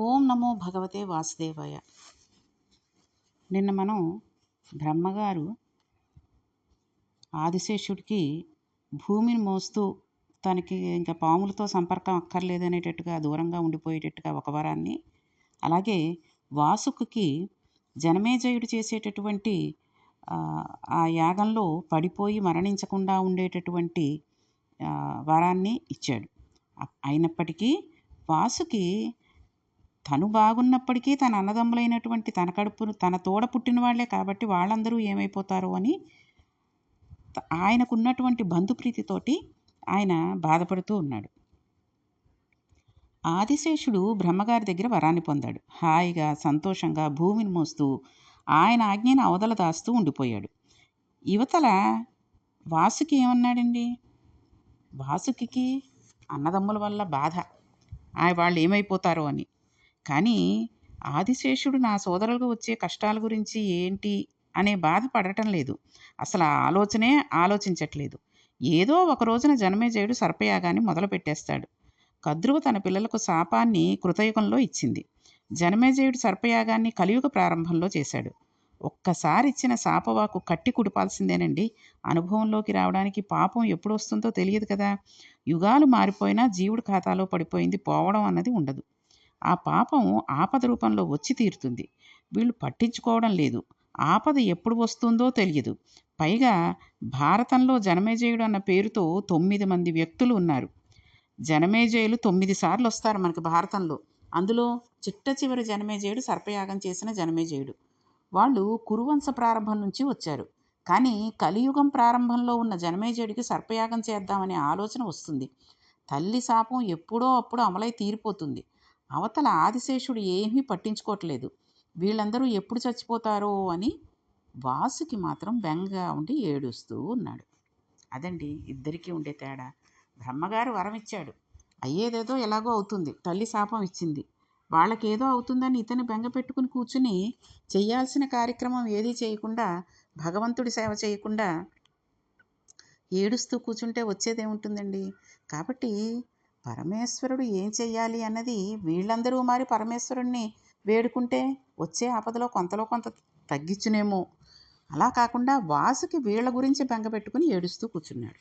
ఓం నమో భగవతే వాసుదేవాయ. నిన్న మనం బ్రహ్మగారు ఆదిశేషుడికి భూమిని మోస్తూ తనకి ఇంకా పాములతో సంపర్కం అక్కర్లేదనేటట్టుగా దూరంగా ఉండిపోయేటట్టుగా ఒక వరాన్ని అలాగే వాసుకి జనమేజయుడు చేసేటటువంటి ఆ యాగంలో పడిపోయి మరణించకుండా ఉండేటటువంటి వరాన్ని ఇచ్చాడు. అయినప్పటికీ వాసుకి తను బాగున్నప్పటికీ తన అన్నదమ్ములైనటువంటి తన కడుపును తన తోడ పుట్టిన వాళ్ళే కాబట్టి వాళ్ళందరూ ఏమైపోతారో అని ఆయనకున్నటువంటి బంధుప్రీతితోటి ఆయన బాధపడుతూ ఉన్నాడు. ఆదిశేషుడు బ్రహ్మగారి దగ్గర వరాన్ని పొందాడు. హాయిగా సంతోషంగా భూమిని మోస్తూ ఆయన ఆజ్ఞను అవతల దాస్తూ ఉండిపోయాడు. యువతల వాసుకి ఏమన్నాడండి? వాసుకి అన్నదమ్ముల వల్ల బాధ. వాళ్ళు ఏమైపోతారో అని. కానీ ఆదిశేషుడు నా సోదరులకు వచ్చే కష్టాల గురించి ఏంటి అనే బాధ పడటం లేదు. అసలు ఆ ఆలోచనే ఆలోచించట్లేదు. ఏదో ఒక రోజున జనమేజయుడు సర్పయాగాన్ని మొదలు పెట్టేస్తాడు. కద్రువు తన పిల్లలకు శాపాన్ని కృతయుగంలో ఇచ్చింది. జనమేజయుడు సర్పయాగాన్ని కలియుగ ప్రారంభంలో చేశాడు. ఒక్కసారి ఇచ్చిన శాపవాకు కట్టి కుడిపాల్సిందేనండి. అనుభవంలోకి రావడానికి పాపం ఎప్పుడు వస్తుందో తెలియదు కదా. యుగాలు మారిపోయినా జీవుడి ఖాతాలో పడిపోయింది పోవడం అన్నది ఉండదు. ఆ పాపం ఆపద రూపంలో వచ్చి తీరుతుంది. వీళ్ళు పట్టించుకోవడం లేదు. ఆపద ఎప్పుడు వస్తుందో తెలియదు. పైగా భారతంలో జనమేజయుడు అన్న పేరుతో తొమ్మిది మంది వ్యక్తులు ఉన్నారు. జనమేజయులు తొమ్మిది సార్లు వస్తారు మనకి భారతంలో. అందులో చిట్ట చివరి జనమేజయుడు సర్పయాగం చేసిన జనమేజయుడు. వాళ్ళు కురువంశ ప్రారంభం నుంచి వచ్చారు. కానీ కలియుగం ప్రారంభంలో ఉన్న జనమేజయుడికి సర్పయాగం చేద్దామనే ఆలోచన వస్తుంది. తల్లి శాపం ఎప్పుడో అప్పుడు అమలై తీరిపోతుంది. అవతల ఆదిశేషుడు ఏమీ పట్టించుకోవట్లేదు. వీళ్ళందరూ ఎప్పుడు చచ్చిపోతారో అని వాసుకి మాత్రం బెంగగా ఉండి ఏడుస్తూ ఉన్నాడు. అదండి ఇద్దరికీ ఉండే తేడా. బ్రహ్మగారు వరం ఇచ్చాడు. అయ్యేదేదో ఎలాగో అవుతుంది. తల్లి శాపం ఇచ్చింది. వాళ్ళకేదో అవుతుందని ఇతను బెంగ పెట్టుకుని కూర్చుని చేయాల్సిన కార్యక్రమం ఏదీ చేయకుండా భగవంతుడి సేవ చేయకుండా ఏడుస్తూ కూర్చుంటే వచ్చేదేముంటుందండి? కాబట్టి పరమేశ్వరుడు ఏం చెయ్యాలి అన్నది వీళ్ళందరూ మరి పరమేశ్వరుణ్ణి వేడుకుంటే వచ్చే ఆపదలో కొంతలో కొంత తగ్గించునేమో. అలా కాకుండా వాసుకి వీళ్ళ గురించి బెంగపెట్టుకుని ఏడుస్తూ కూర్చున్నాడు.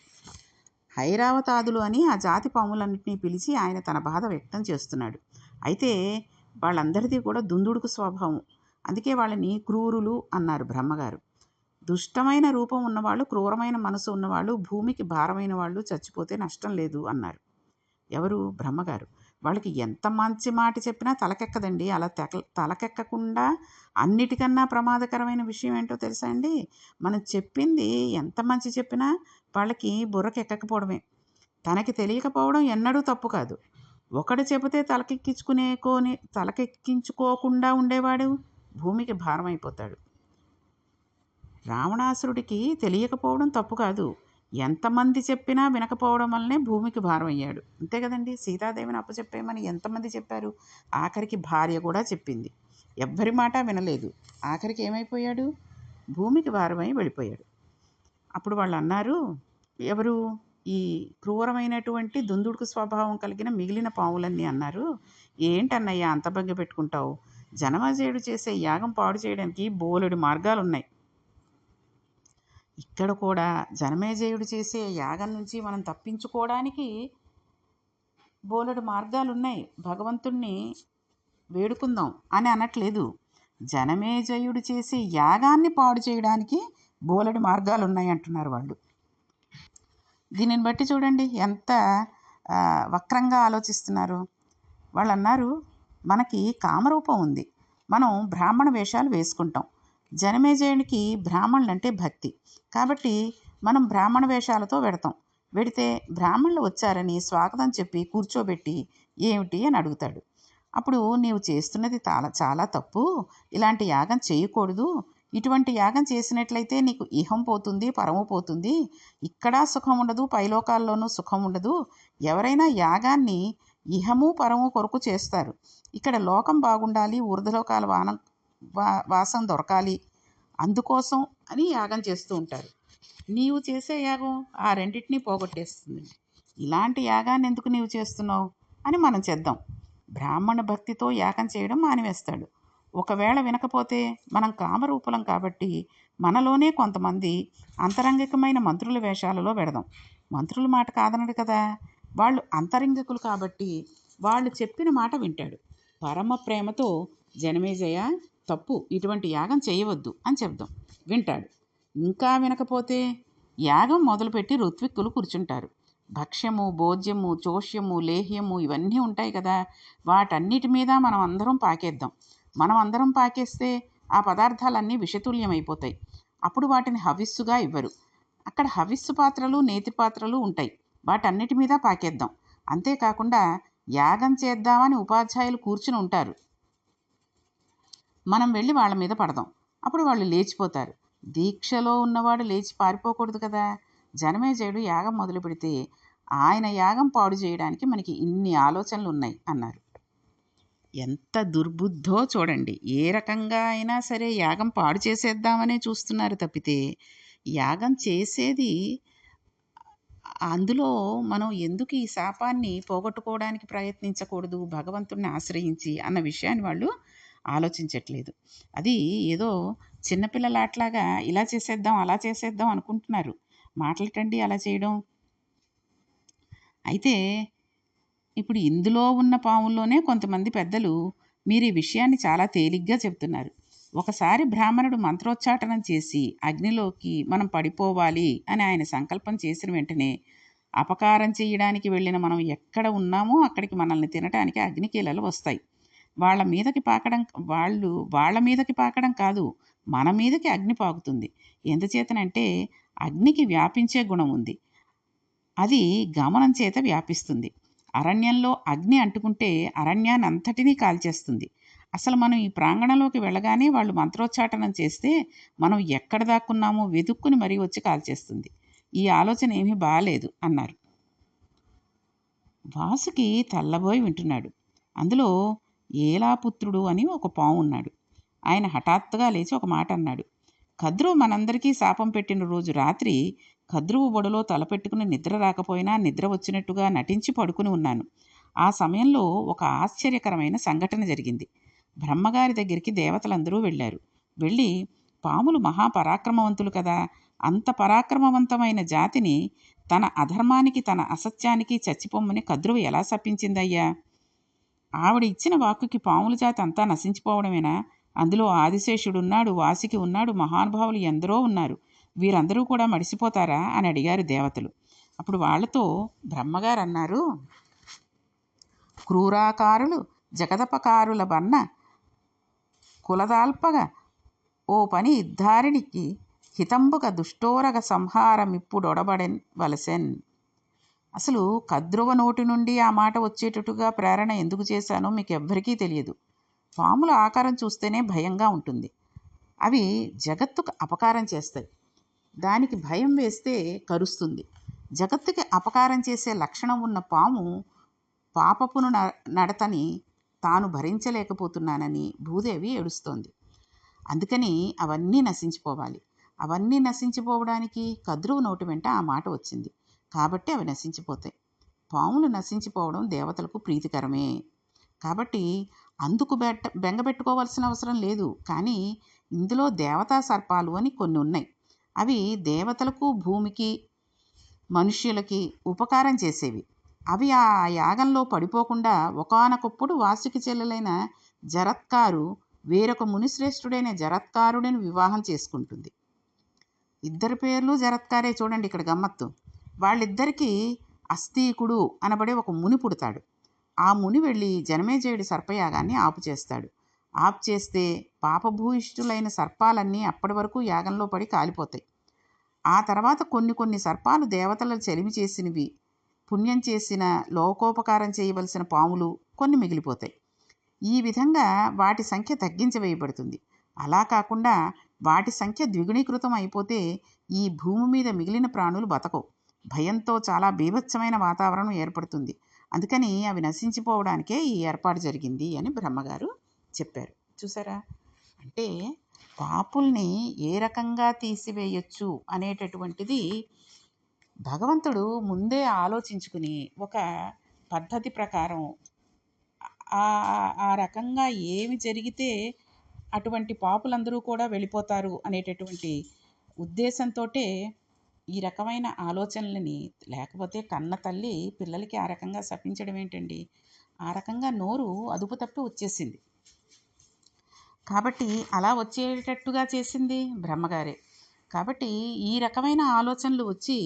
హైరావతాదులు అని ఆ జాతి పాములన్నింటినీ పిలిచి ఆయన తన బాధ వ్యక్తం చేస్తున్నాడు. అయితే వాళ్ళందరిది కూడా దుందుడుకు స్వభావం. అందుకే వాళ్ళని క్రూరులు అన్నారు బ్రహ్మగారు. దుష్టమైన రూపం ఉన్నవాళ్ళు క్రూరమైన మనసు ఉన్నవాళ్ళు భూమికి భారమైన వాళ్ళు చచ్చిపోతే నష్టం లేదు అన్నారు. ఎవరు? బ్రహ్మగారు. వాళ్ళకి ఎంత మంచి మాట చెప్పినా తలకెక్కదండి. అలా తెక తలకెక్కకుండా అన్నిటికన్నా ప్రమాదకరమైన విషయం ఏంటో తెలుసా అండి? మనం చెప్పింది ఎంత మంచి చెప్పినా వాళ్ళకి బుర్రకెక్కకపోవడమే. తనకి తెలియకపోవడం ఎన్నడూ తప్పు కాదు. ఒకడు చెబితే తలకెక్కించుకునే కోని తలకెక్కించుకోకుండా ఉండేవాడు భూమికి భారమైపోతాడు. రావణాసురుడికి తెలియకపోవడం తప్పు కాదు. ఎంతమంది చెప్పినా వినకపోవడం వల్లనే భూమికి భారం అయ్యాడు. అంతే కదండి? సీతాదేవిని అప్పచెప్పేయమని ఎంతమంది చెప్పారు? ఆఖరికి భార్య కూడా చెప్పింది. ఎవ్వరి మాట వినలేదు. ఆఖరికి ఏమైపోయాడు? భూమికి భారమై వెళ్ళిపోయాడు. అప్పుడు వాళ్ళు అన్నారు ఎవరు? ఈ క్రూరమైనటువంటి దుందుడుకు స్వభావం కలిగిన మిగిలిన పావులన్నీ అన్నారు. ఏంటన్నయ్యా అంత భంగ పెట్టుకుంటావు? జనమజేయుడు చేసే యాగం పాడు చేయడానికి బోలెడు మార్గాలు ఉన్నాయి ఇక్కడ కూడా జనమేజయుడు చేసే యాగం నుంచి మనం తప్పించుకోవడానికి బోలెడు మార్గాలు ఉన్నాయి భగవంతుణ్ణి వేడుకుందాం అని అనట్లేదు. జనమేజయుడు చేసే యాగాన్ని పాడు చేయడానికి బోలెడు మార్గాలు ఉన్నాయి అంటున్నారు వాళ్ళు. దీనిని బట్టి చూడండి ఎంత వక్రంగా ఆలోచిస్తున్నారు. వాళ్ళు అన్నారు మనకి కామరూపం ఉంది. మనం బ్రాహ్మణ వేషాలు వేసుకుంటాం. జనమేజయునికి బ్రాహ్మణులు అంటే భక్తి. కాబట్టి మనం బ్రాహ్మణ వేషాలతో వెడతాం. వెడితే బ్రాహ్మణులు వచ్చారని స్వాగతం చెప్పి కూర్చోబెట్టి ఏమిటి అని అడుగుతాడు. అప్పుడు నీవు చేస్తున్నది చాలా చాలా తప్పు. ఇలాంటి యాగం చేయకూడదు. ఇటువంటి యాగం చేసినట్లయితే నీకు ఇహం పోతుంది పరము పోతుంది. ఇక్కడ సుఖం ఉండదు పైలోకాల్లోనూ సుఖం ఉండదు. ఎవరైనా యాగాన్ని ఇహము పరము కొరకు చేస్తారు. ఇక్కడ లోకం బాగుండాలి ఊర్ధలోకాల వానం వా వాసం దొరకాలి. అందుకోసం అని యాగం చేస్తూ ఉంటారు. నీవు చేసే యాగం ఆ రెండింటినీ పోగొట్టేస్తుంది. ఇలాంటి యాగాన్ని ఎందుకు నీవు చేస్తున్నావు అని మనం చేద్దాం. బ్రాహ్మణ భక్తితో యాగం చేయడం మానివేస్తాడు. ఒకవేళ వినకపోతే మనం కామరూపులం కాబట్టి మనలోనే కొంతమంది అంతరంగికమైన మంత్రుల వేషాలలో పెడదాం. మంత్రుల మాట కాదనడు కదా. వాళ్ళు అంతరంగికులు కాబట్టి వాళ్ళు చెప్పిన మాట వింటాడు. పరమ ప్రేమతో జనమేజయ తప్పు ఇటువంటి యాగం చేయవద్దు అని చెప్దాం వింటాడు. ఇంకా వినకపోతే? యాగం మొదలుపెట్టి ఋత్విక్కులు కూర్చుంటారు. భక్ష్యము భోజ్యము చోష్యము లేహ్యము ఇవన్నీ ఉంటాయి కదా. వాటన్నిటి మీద మనం అందరం పాకేద్దాం. మనం అందరం పాకేస్తే ఆ పదార్థాలన్నీ విషతుల్యమైపోతాయి. అప్పుడు వాటిని హవిస్సుగా ఇవ్వరు. అక్కడ హవిస్సు పాత్రలు నేతి పాత్రలు ఉంటాయి. వాటన్నిటి మీద పాకేద్దాం. అంతేకాకుండా యాగం చేద్దామని ఉపాధ్యాయులు కూర్చుని ఉంటారు. మనం వెళ్ళి వాళ్ళ మీద పడదాం. అప్పుడు వాళ్ళు లేచిపోతారు. దీక్షలో ఉన్నవాడు లేచి పారిపోకూడదు కదా. జనమేజయుడు యాగం మొదలు పెడితే ఆయన యాగం పాడు చేయడానికి మనకి ఇన్ని ఆలోచనలు ఉన్నాయి అన్నారు. ఎంత దుర్బుద్ధో చూడండి. ఏ రకంగా అయినా సరే యాగం పాడు చేసేద్దామనే చూస్తున్నారు తప్పితే యాగం చేసేది అందులో మనం ఎందుకు ఈ శాపాన్ని పోగొట్టుకోవడానికి ప్రయత్నించకూడదు భగవంతుడిని ఆశ్రయించి అన్న విషయాన్ని వాళ్ళు ఆలోచించట్లేదు. అది ఏదో చిన్నపిల్లలాట్లాగా ఇలా చేసేద్దాం అలా చేసేద్దాం అనుకుంటున్నారు. మాటలటండి అలా చేయడం. అయితే ఇప్పుడు ఇందులో ఉన్న పాముల్లోనే కొంతమంది పెద్దలు మీరు ఈ విషయాన్ని చాలా తేలిగ్గా చెప్తున్నారు. ఒకసారి బ్రాహ్మణుడు మంత్రోచ్చాటనం చేసి అగ్నిలోకి మనం పడిపోవాలి అని ఆయన సంకల్పం చేసిన వెంటనే అపకారం చేయడానికి వెళ్ళిన మనం ఎక్కడ ఉన్నామో అక్కడికి మనల్ని తినటానికి అగ్నికీలలు వస్తాయి. వాళ్ళ మీదకి పాకడం వాళ్ళు వాళ్ళ మీదకి పాకడం కాదు మన మీదకి అగ్ని పాకుతుంది. ఎందుచేతనంటే అగ్నికి వ్యాపించే గుణం ఉంది. అది గమనం చేత వ్యాపిస్తుంది. అరణ్యంలో అగ్ని అంటుకుంటే అరణ్యాన్ని అంతటినీ కాల్చేస్తుంది. అసలు మనం ఈ ప్రాంగణంలోకి వెళ్ళగానే వాళ్ళు మంత్రోచ్చాటనం చేస్తే మనం ఎక్కడ దాక్కున్నామో వెతుక్కుని మరీ వచ్చి కాల్చేస్తుంది. ఈ ఆలోచన ఏమీ బాగాలేదు అన్నారు. వాసుకి తెల్లబోయి వింటున్నాడు. అందులో ఏలాపుత్రుడు అని ఒక పాము ఉన్నాడు ఆయన హఠాత్తుగా లేచి ఒక మాట అన్నాడు. కద్రువు మనందరికీ శాపం పెట్టిన రోజు రాత్రి కద్రువు బొడలో తలపెట్టుకుని నిద్ర రాకపోయినా నిద్ర వచ్చినట్టుగా నటించి పడుకుని ఉన్నాను. ఆ సమయంలో ఒక ఆశ్చర్యకరమైన సంఘటన జరిగింది. బ్రహ్మగారి దగ్గరికి దేవతలందరూ వెళ్ళారు. వెళ్ళి పాములు మహాపరాక్రమవంతులు కదా! అంత పరాక్రమవంతమైన జాతిని తన అధర్మానికి తన అసత్యానికి చచ్చిపోమ్మని కద్రువు ఎలా శపించిందయ్యా? ఆవిడ ఇచ్చిన వాక్కుకి పాముల జాతి అంతా నశించిపోవడమేనా? అందులో ఆదిశేషుడున్నాడు వాసికి ఉన్నాడు మహానుభావులు ఎందరో ఉన్నారు. వీరందరూ కూడా మడిసిపోతారా? అని అడిగారు దేవతలు. అప్పుడు వాళ్ళతో బ్రహ్మగారు అన్నారు క్రూరాకారులు జగదపకారుల బన్న కులదాల్పగా ఓ పని ఇద్దారినికి హితంబుక దుష్టోరగ సంహారమిప్పుడొడబడెన్ వలసెన్. అసలు కద్రువ నోటి నుండి ఆ మాట వచ్చేటట్టుగా ప్రేరణ ఎందుకు చేశానో మీకు ఎవ్వరికీ తెలియదు. పాముల ఆకారం చూస్తేనే భయంగా ఉంటుంది. అవి జగత్తుకు అపకారం చేస్తాయి. దానికి భయం వేస్తే కరుస్తుంది. జగత్తుకి అపకారం చేసే లక్షణం ఉన్న పాము పాపపును నడతని తాను భరించలేకపోతున్నానని భూదేవి ఏడుస్తోంది. అందుకని అవన్నీ నశించిపోవాలి. అవన్నీ నశించిపోవడానికి కద్రువు నోటి వెంట ఆ మాట వచ్చింది. కాబట్టి అవి నశించిపోతాయి. పాములు నశించిపోవడం దేవతలకు ప్రీతికరమే. కాబట్టి అందుకు బెట్ట బెంగపెట్టుకోవాల్సిన అవసరం లేదు. కానీ ఇందులో దేవతా సర్పాలు అని కొన్ని ఉన్నాయి. అవి దేవతలకు భూమికి మనుష్యులకి ఉపకారం చేసేవి. అవి ఆ యాగంలో పడిపోకుండా ఒకనొకప్పుడు వాసుకి చెల్లెలైన జరత్కారు వేరొక మునిశ్రేష్ఠుడైన జరత్కారుడిని వివాహం చేసుకుంటుంది. ఇద్దరి పేర్లు జరత్కారే చూడండి ఇక్కడ గమ్మత్తు. వాళ్ళిద్దరికీ అస్తీకుడు అనబడే ఒక ముని పుడతాడు. ఆ ముని వెళ్ళి జనమేజయుడి సర్పయాగాన్ని ఆపు చేస్తాడు. ఆపు చేస్తే పాపభూయిష్ఠులైన సర్పాలన్నీ అప్పటి వరకు యాగంలో పడి కాలిపోతాయి. ఆ తర్వాత కొన్ని కొన్ని సర్పాలు దేవతల చెలిమి చేసినవి పుణ్యం చేసిన లోకోపకారం చేయవలసిన పాములు కొన్ని మిగిలిపోతాయి. ఈ విధంగా వాటి సంఖ్య తగ్గించవేయబడుతుంది. అలా కాకుండా వాటి సంఖ్య ద్విగుణీకృతం అయిపోతే ఈ భూమి మీద మిగిలిన ప్రాణులు బతకవు. భయంతో చాలా బీభత్సమైన వాతావరణం ఏర్పడుతుంది. అందుకని అవి నశించిపోవడానికే ఈ ఏర్పాటు జరిగింది అని బ్రహ్మగారు చెప్పారు. చూసారా? అంటే పాపుల్ని ఏ రకంగా తీసివేయచ్చు అనేటటువంటిది భగవంతుడు ముందే ఆలోచించుకుని ఒక పద్ధతి ప్రకారం ఆ- ఆ రకంగా ఏమి జరిగితే అటువంటి పాపులందరూ కూడా వెళ్ళిపోతారు అనేటటువంటి ఉద్దేశంతో ఈ రకమైన ఆలోచనలని లేకపోతే కన్న తల్లి పిల్లలకి ఆ రకంగా శపించడం ఏంటండి? ఆ రకంగా నోరు అదుపు తప్పి వచ్చేసింది. కాబట్టి అలా వచ్చేటట్టుగా చేసింది బ్రహ్మగారే. కాబట్టి ఈ రకమైన ఆలోచనలు వచ్చి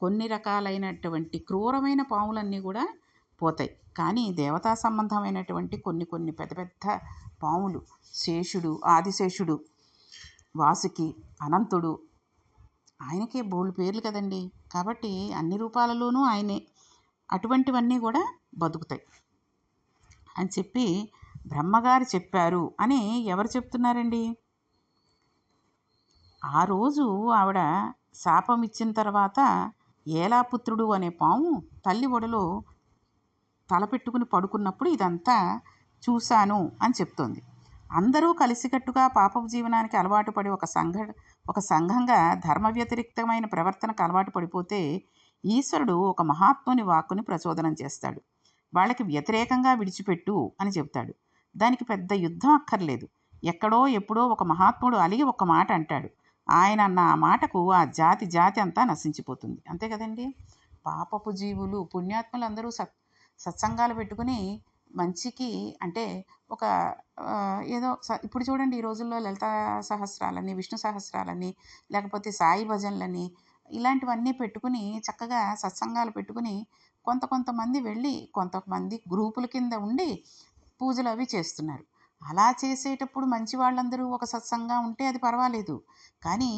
కొన్ని రకాలైనటువంటి క్రూరమైన పాములన్నీ కూడా పోతాయి. కానీ దేవతా సంబంధమైనటువంటి కొన్ని కొన్ని పెద్ద పెద్ద పాములు శేషుడు ఆదిశేషుడు వాసుకి అనంతుడు ఆయనకే బోల్డ్ పేర్లు కదండి. కాబట్టి అన్ని రూపాలలోనూ ఆయనే. అటువంటివన్నీ కూడా బతుకుతాయి. అని చెప్పి బ్రహ్మగారు చెప్పారు అని ఎవరు చెప్తున్నారండి? ఆ రోజు ఆవిడ శాపం ఇచ్చిన తర్వాత ఏలాపుత్రుడు అనే పాము తల్లి ఒడలో తలపెట్టుకుని పడుకున్నప్పుడు ఇదంతా చూశాను అని చెప్తోంది. అందరూ కలిసికట్టుగా పాపపు జీవనానికి అలవాటు పడి ఒక సంఘ ఒక సంఘంగా ధర్మ వ్యతిరిక్తమైన ప్రవర్తనకు అలవాటు పడిపోతే ఈశ్వరుడు ఒక మహాత్ముని వాక్కుని ప్రచోదనం చేస్తాడు. వాళ్ళకి వ్యతిరేకంగా విడిచిపెట్టు అని చెప్తాడు దానికి పెద్ద యుద్ధం అక్కర్లేదు. ఎక్కడో ఎప్పుడో ఒక మహాత్ముడు అలిగి ఒక మాట అంటాడు. ఆయన అన్న ఆ మాటకు ఆ జాతి జాతి అంతా నశించిపోతుంది. అంతే కదండి? పాపపు జీవులు పుణ్యాత్ములు అందరూ సత్ సత్సంగాలు పెట్టుకుని మంచికి అంటే ఒక ఏదో స- ఇప్పుడు చూడండి ఈ రోజుల్లో లలిత సహస్రాలని విష్ణు సహస్రాలని లేకపోతే సాయి భజనలని ఇలాంటివన్నీ పెట్టుకుని చక్కగా సత్సంగాలు పెట్టుకుని కొంత కొంతమంది వెళ్ళి కొంతమంది గ్రూపుల కింద ఉండి పూజలు అవి చేస్తున్నారు. అలా చేసేటప్పుడు మంచి వాళ్ళందరూ ఒక సత్సంగా ఉంటే అది పర్వాలేదు. కానీ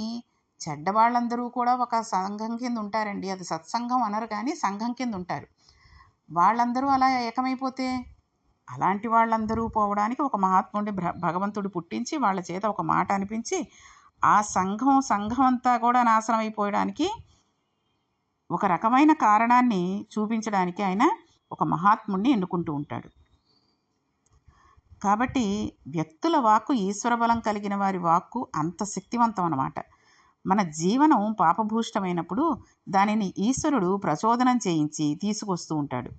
చెడ్డ వాళ్ళందరూ కూడా ఒక సంఘం కింద ఉంటారండి. అది సత్సంగం అనరు కానీ సంఘం కింద ఉంటారు. వాళ్ళందరూ అలా ఏకమైపోతే అలాంటి వాళ్ళందరూ పోవడానికి ఒక మహాత్ముడి భగవంతుడు పుట్టించి వాళ్ళ చేత ఒక మాట అనిపించి ఆ సంఘం సంఘం అంతా కూడా నాశనం అయిపోయడానికి ఒక రకమైన కారణాన్ని చూపించడానికి ఆయన ఒక మహాత్ముడిని ఎన్నుకుంటూ ఉంటాడు. కాబట్టి వ్యక్తుల వాక్కు ఈశ్వర బలం కలిగిన వారి వాక్కు అంత శక్తివంతం అన్నమాట. మన జీవనం పాపభూష్టమైనప్పుడు దానిని ఈశ్వరుడు ప్రచోదనం చేయించి తీసుకొస్తూ ఉంటాడు.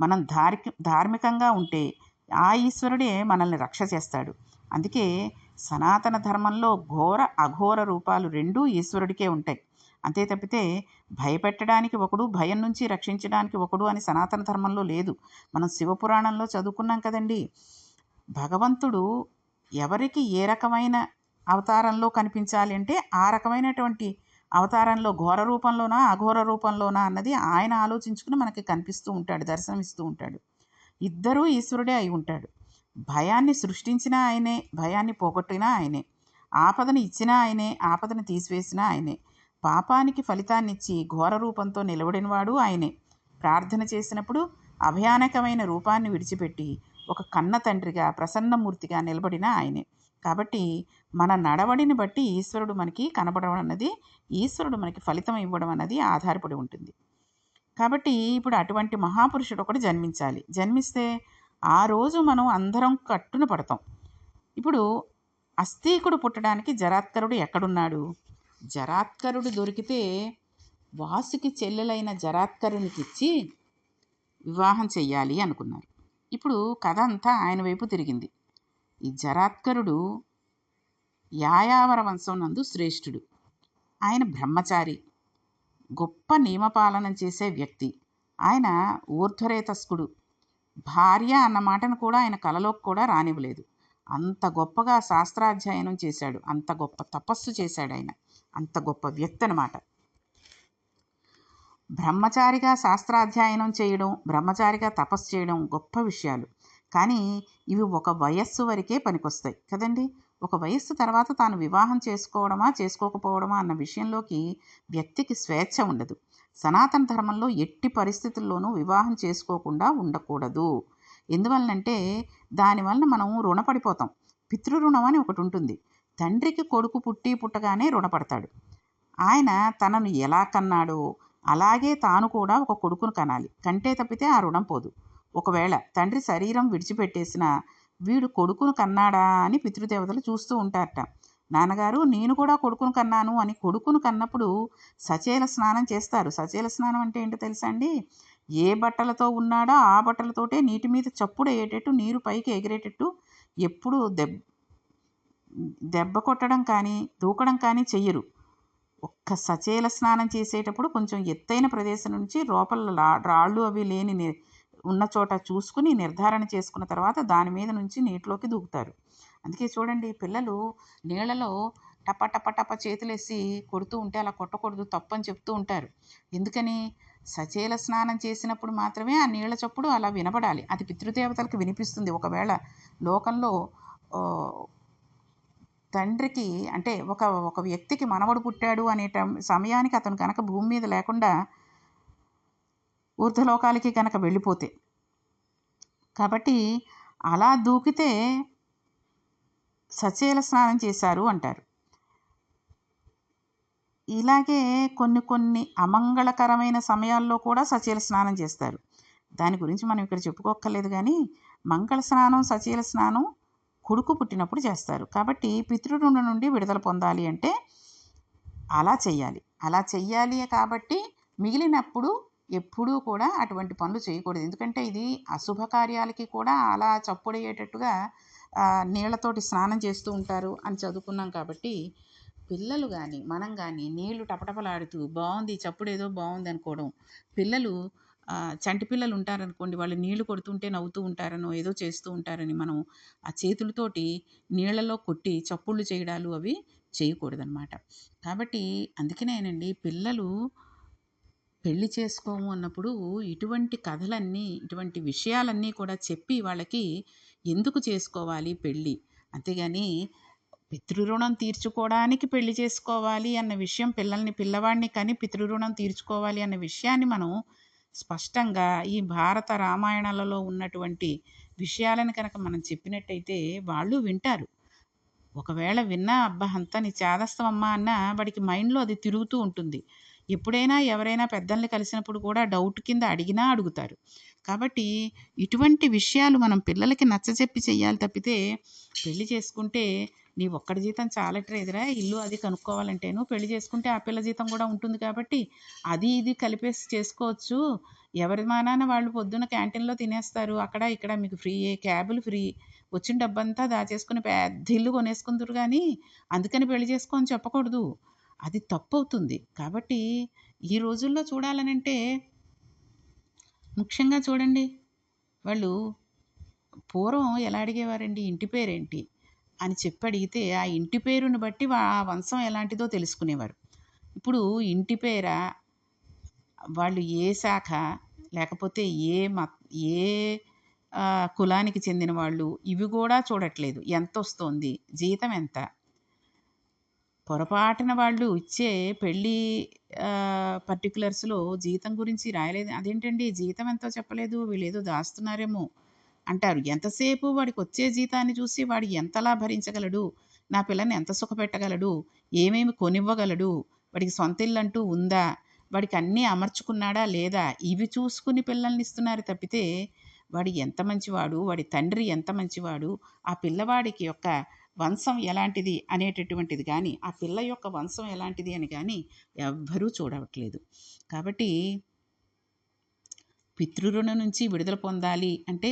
మనం ధార్మిక ధార్మికంగా ఉంటే ఆ ఈశ్వరుడే మనల్ని రక్ష చేస్తాడు. అందుకే సనాతన ధర్మంలో ఘోర అఘోర రూపాలు రెండూ ఈశ్వరుడికే ఉంటాయి. అంతే తప్పితే భయపెట్టడానికి ఒకడు భయం నుంచి రక్షించడానికి ఒకడు అని సనాతన ధర్మంలో లేదు. మనం శివపురాణంలో చదువుకున్నాం కదండి. భగవంతుడు ఎవరికి ఏ రకమైన అవతారంలో కనిపించాలి అంటే ఆ రకమైనటువంటి అవతారంలో ఘోర రూపంలోనా అఘోర రూపంలోనా అన్నది ఆయన ఆలోచించుకుని మనకి కనిపిస్తూ ఉంటాడు దర్శనమిస్తూ ఉంటాడు. ఇద్దరూ ఈశ్వరుడే అయి ఉంటాడు. భయాన్ని సృష్టించినా ఆయనే భయాన్ని పోగొట్టినా ఆయనే. ఆపదను ఇచ్చినా ఆయనే ఆపదను తీసివేసినా ఆయనే. పాపానికి ఫలితాన్నిచ్చి ఘోర రూపంతో నిలబడినవాడు ఆయనే. ప్రార్థన చేసినప్పుడు అభయానకమైన రూపాన్ని విడిచిపెట్టి ఒక కన్న తండ్రిగా ప్రసన్నమూర్తిగా నిలబడిన ఆయనే. కాబట్టి మన నడవడిని బట్టి ఈశ్వరుడు మనకి కనబడడం అన్నది ఈశ్వరుడు మనకి ఫలితం ఇవ్వడం అన్నది ఆధారపడి ఉంటుంది. కాబట్టి ఇప్పుడు అటువంటి మహాపురుషుడు ఒకటి జన్మించాలి. జన్మిస్తే ఆ రోజు మనం అందరం కట్టున పడతాం. ఇప్పుడు అస్థీకుడు పుట్టడానికి జరాత్కరుడు ఎక్కడున్నాడు? జరాత్కరుడు దొరికితే వాసుకి చెల్లెలైన జరాత్కరునికిచ్చి వివాహం చెయ్యాలి అనుకున్నారు. ఇప్పుడు కథ అంతా ఆయన వైపు తిరిగింది. ఈ జరాత్కరుడు యాయావర వంశం నందు శ్రేష్ఠుడు. ఆయన బ్రహ్మచారి గొప్ప నియమపాలన చేసే వ్యక్తి. ఆయన ఊర్ధ్వరేతస్కుడు. భార్య అన్న మాటను కూడా ఆయన కలలోకి కూడా రానివ్వలేదు. అంత గొప్పగా శాస్త్రాధ్యయనం చేశాడు. అంత గొప్ప తపస్సు చేశాడు ఆయన. అంత గొప్ప వ్యక్తి అనమాట బ్రహ్మచారిగా శాస్త్రాధ్యయనం చేయడం బ్రహ్మచారిగా తపస్సు చేయడం గొప్ప విషయాలు. కానీ ఇవి ఒక వయస్సు వరకే పనికొస్తాయి కదండి. ఒక వయస్సు తర్వాత తాను వివాహం చేసుకోవడమా చేసుకోకపోవడమా అన్న విషయంలోకి వ్యక్తికి స్వేచ్ఛ ఉండదు. సనాతన ధర్మంలో ఎట్టి పరిస్థితుల్లోనూ వివాహం చేసుకోకుండా ఉండకూడదు. ఎందువలనంటే దానివలన మనం రుణపడిపోతాం. పితృరుణం అని ఒకటి ఉంటుంది. తండ్రికి కొడుకు పుట్టి పుట్టగానే రుణపడతాడు. ఆయన తనను ఎలా కన్నాడో అలాగే తాను కూడా ఒక కొడుకును కనాలి. కంటే తప్పితే ఆ రుణం పోదు. ఒకవేళ తండ్రి శరీరం విడిచిపెట్టేసిన వీడు కొడుకును కన్నాడా అని పితృదేవతలు చూస్తూ ఉంటారట. నాన్నగారు నేను కూడా కొడుకును కన్నాను అని కొడుకును కన్నప్పుడు సచేల స్నానం చేస్తారు. సచేల స్నానం అంటే ఏంటో తెలుసా అండి? ఏ బట్టలతో ఉన్నాడో ఆ బట్టలతోటే నీటి మీద చప్పుడు అయ్యేటట్టు నీరు పైకి ఎగిరేటట్టు ఎప్పుడూ దెబ్ దెబ్బ కొట్టడం కానీ దూకడం కానీ చెయ్యరు. ఒక్క సచేల స్నానం చేసేటప్పుడు కొంచెం ఎత్తైన ప్రదేశం నుంచి లోపల రాళ్ళు అవి లేని ఉన్న చోట చూసుకుని నిర్ధారణ చేసుకున్న తర్వాత దాని మీద నుంచి నీటిలోకి దూకుతారు. అందుకే చూడండి పిల్లలు నీళ్ళలో టప టప టప చేతులేసి కొడుతూ ఉంటే అలా కొట్టకూడదు తప్పని చెప్తూ ఉంటారు. ఎందుకని? సచేల స్నానం చేసినప్పుడు మాత్రమే ఆ నీళ్ళ చప్పుడు అలా వినబడాలి. అది పితృదేవతలకు వినిపిస్తుంది. ఒకవేళ లోకంలో తండ్రికి అంటే ఒక ఒక వ్యక్తికి మనవడు పుట్టాడు అనే సమయానికి అతను కనుక భూమి మీద లేకుండా ఊర్ధ్వలోకాలకి కనుక వెళ్ళిపోతే. కాబట్టి అలా దూకితే సచేల స్నానం చేశారు అంటారు. ఇలాగే కొన్ని కొన్ని అమంగళకరమైన సమయాల్లో కూడా సచేల స్నానం చేస్తారు. దాని గురించి మనం ఇక్కడ చెప్పుకోక్కర్లేదు కానీ మంగళ స్నానం సచేల స్నానం కొడుకు పుట్టినప్పుడు చేస్తారు. కాబట్టి పితృరుణ నుండి విడుదల పొందాలి అంటే అలా చెయ్యాలి. అలా చెయ్యాలి కాబట్టి మిగిలినప్పుడు ఎప్పుడూ కూడా అటువంటి పనులు చేయకూడదు. ఎందుకంటే ఇది అశుభ కార్యాలకి కూడా అలా చప్పుడయ్యేటట్టుగా నీళ్ళతోటి స్నానం చేస్తూ ఉంటారు అని చదువుకున్నాం కాబట్టి పిల్లలు కానీ మనం కానీ నీళ్ళు టపటపలాడుతూ బాగుంది చప్పుడు ఏదో బాగుంది అనుకోవడం. పిల్లలు చంటి పిల్లలు ఉంటారనుకోండి వాళ్ళు నీళ్ళు కొడుతుంటే నవ్వుతూ ఉంటారనో ఏదో చేస్తూ ఉంటారని మనం ఆ చేతులతోటి నీళ్ళలో కొట్టి చప్పుళ్ళు చేయడాలు అవి చేయకూడదనమాట. కాబట్టి అందుకనేనండి పిల్లలు పెళ్ళి చేసుకోము అన్నప్పుడు ఇటువంటి కథలన్నీ ఇటువంటి విషయాలన్నీ కూడా చెప్పి వాళ్ళకి ఎందుకు చేసుకోవాలి పెళ్ళి? అంతేగాని పితృరుణం తీర్చుకోవడానికి పెళ్ళి చేసుకోవాలి అన్న విషయం పిల్లల్ని పిల్లవాడిని కానీ పితృరుణం తీర్చుకోవాలి అన్న విషయాన్ని మనం స్పష్టంగా ఈ భారత రామాయణాలలో ఉన్నటువంటి విషయాలను కనుక మనం చెప్పినట్టయితే వాళ్ళు వింటారు. ఒకవేళ విన్నా అబ్బా అంతా నీ చేదస్తామమ్మా అన్న వాడికి మైండ్లో అది తిరుగుతూ ఉంటుంది. ఎప్పుడైనా ఎవరైనా పెద్దల్ని కలిసినప్పుడు కూడా డౌట్ కింద అడిగినా అడుగుతారు. కాబట్టి ఇటువంటి విషయాలు మనం పిల్లలకి నచ్చచెప్పి చేయాలి తప్పితే పెళ్ళి చేసుకుంటే నీ ఒక్కడి జీతం చాలట్లేదురా ఇల్లు అది కనుక్కోవాలంటేను పెళ్ళి చేసుకుంటే ఆ పిల్ల జీతం కూడా ఉంటుంది కాబట్టి అది ఇది కలిపేసి చేసుకోవచ్చు. ఎవరి మానాన వాళ్ళు పొద్దున్న క్యాంటీన్లో తినేస్తారు అక్కడ ఇక్కడ మీకు ఫ్రీ క్యాబులు ఫ్రీ వచ్చిన డబ్బంతా దాచేసుకుని పెద్ద ఇల్లు కొనేసుకుందరు కానీ అందుకని పెళ్ళి చేసుకొని చెప్పకూడదు. అది తప్పు అవుతుంది కాబట్టి ఈ రోజుల్లో చూడాలనంటే ముఖ్యంగా చూడండి వాళ్ళు పూర్వం ఎలా అడిగేవారండి ఇంటి పేరేంటి అని చెప్పి అడిగితే ఆ ఇంటి పేరుని బట్టి వా- ఆ వంశం ఎలాంటిదో తెలుసుకునేవారు. ఇప్పుడు ఇంటి పేర వాళ్ళు ఏ శాఖ లేకపోతే ఏ మ ఏ కులానికి చెందిన వాళ్ళు ఇవి కూడా చూడట్లేదు. ఎంత వస్తుంది జీతం ఎంత? పొరపాటున వాళ్ళు ఇచ్చే పెళ్ళి పర్టికులర్స్లో జీతం గురించి రాయలేదు. అదేంటండి? జీతం ఎంతో చెప్పలేదు. వీళ్ళేదో దాస్తున్నారేమో అంటారు. ఎంతసేపు వాడికి వచ్చే జీతాన్ని చూసి వాడు ఎంతలా భరించగలడు? నా పిల్లని ఎంత సుఖపెట్టగలడు? ఏమేమి కొనివ్వగలడు? వాడికి సొంత ఇల్లు అంటూ ఉందా? వాడికి అన్నీ అమర్చుకున్నాడా లేదా? ఇవి చూసుకుని పిల్లల్ని ఇస్తున్నారు తప్పితే వాడు ఎంత మంచివాడు? వాడి తండ్రి ఎంత మంచివాడు? ఆ పిల్లవాడికి యొక్క వంశం ఎలాంటిది అనేటటువంటిది కానీ ఆ పిల్ల యొక్క వంశం ఎలాంటిది అని కానీ ఎవ్వరూ చూడవట్లేదు కాబట్టి పితృరుణం నుంచి విడుదల పొందాలి అంటే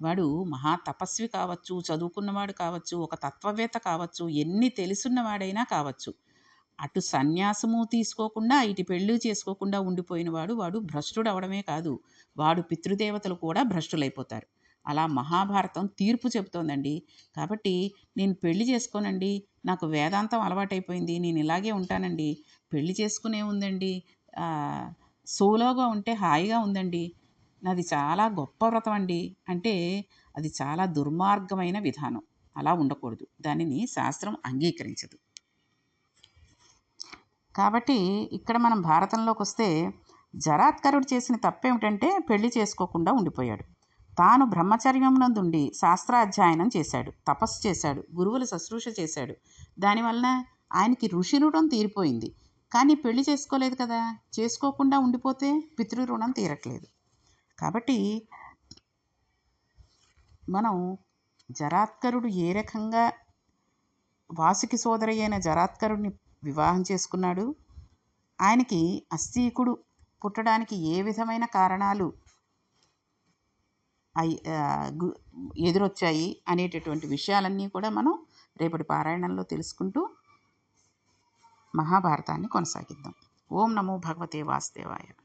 వాడు మహా తపస్వి కావచ్చు చదువుకున్నవాడు కావచ్చు ఒక తత్వవేత్త కావచ్చు ఎన్ని తెలుసున్నవాడైనా కావచ్చు. అటు సన్యాసము తీసుకోకుండా ఇటు పెళ్ళి చేసుకోకుండా ఉండిపోయినవాడు వాడు భ్రష్టుడు అవడమే కాదు. వాడు పితృదేవతలు కూడా భ్రష్టులైపోతారు. అలా మహాభారతం తీర్పు చెబుతోందండి. కాబట్టి నేను పెళ్ళి చేసుకోనండి. నాకు వేదాంతం అలవాటైపోయింది. నేను ఇలాగే ఉంటానండి. పెళ్ళి చేసుకునే ఉందండి. సోలోగా ఉంటే హాయిగా ఉందండి. నాది చాలా గొప్ప వ్రతం అండి. అంటే అది చాలా దుర్మార్గమైన విధానం. అలా ఉండకూడదు. దానిని శాస్త్రం అంగీకరించదు. కాబట్టి ఇక్కడ మనం భారతంలోకి వస్తే జరాత్కరుడు చేసిన తప్పేమిటంటే పెళ్ళి చేసుకోకుండా ఉండిపోయాడు. తాను బ్రహ్మచర్యమునందుండి శాస్త్రాధ్యయనం చేశాడు తపస్సు చేశాడు గురువుల శుశ్రూష చేశాడు. దానివలన ఆయనకి ఋషి రుణం తీరిపోయింది. కానీ పెళ్ళి చేసుకోలేదు కదా? చేసుకోకుండా ఉండిపోతే పితృ రుణం తీరట్లేదు. కాబట్టి మనం జరాత్కరుడు ఏ రకంగా వాసుకి సోదరి అయిన జరాత్కరుడిని వివాహం చేసుకున్నాడు? ఆయనకి అస్తీకుడు పుట్టడానికి ఏ విధమైన కారణాలు ఎదురొచ్చాయి అనేటటువంటి విషయాలన్నీ కూడా మనం రేపటి పారాయణంలో తెలుసుకుంటూ మహాభారతాన్ని కొనసాగిద్దాం. ఓం నమో భగవతే వాసుదేవాయ.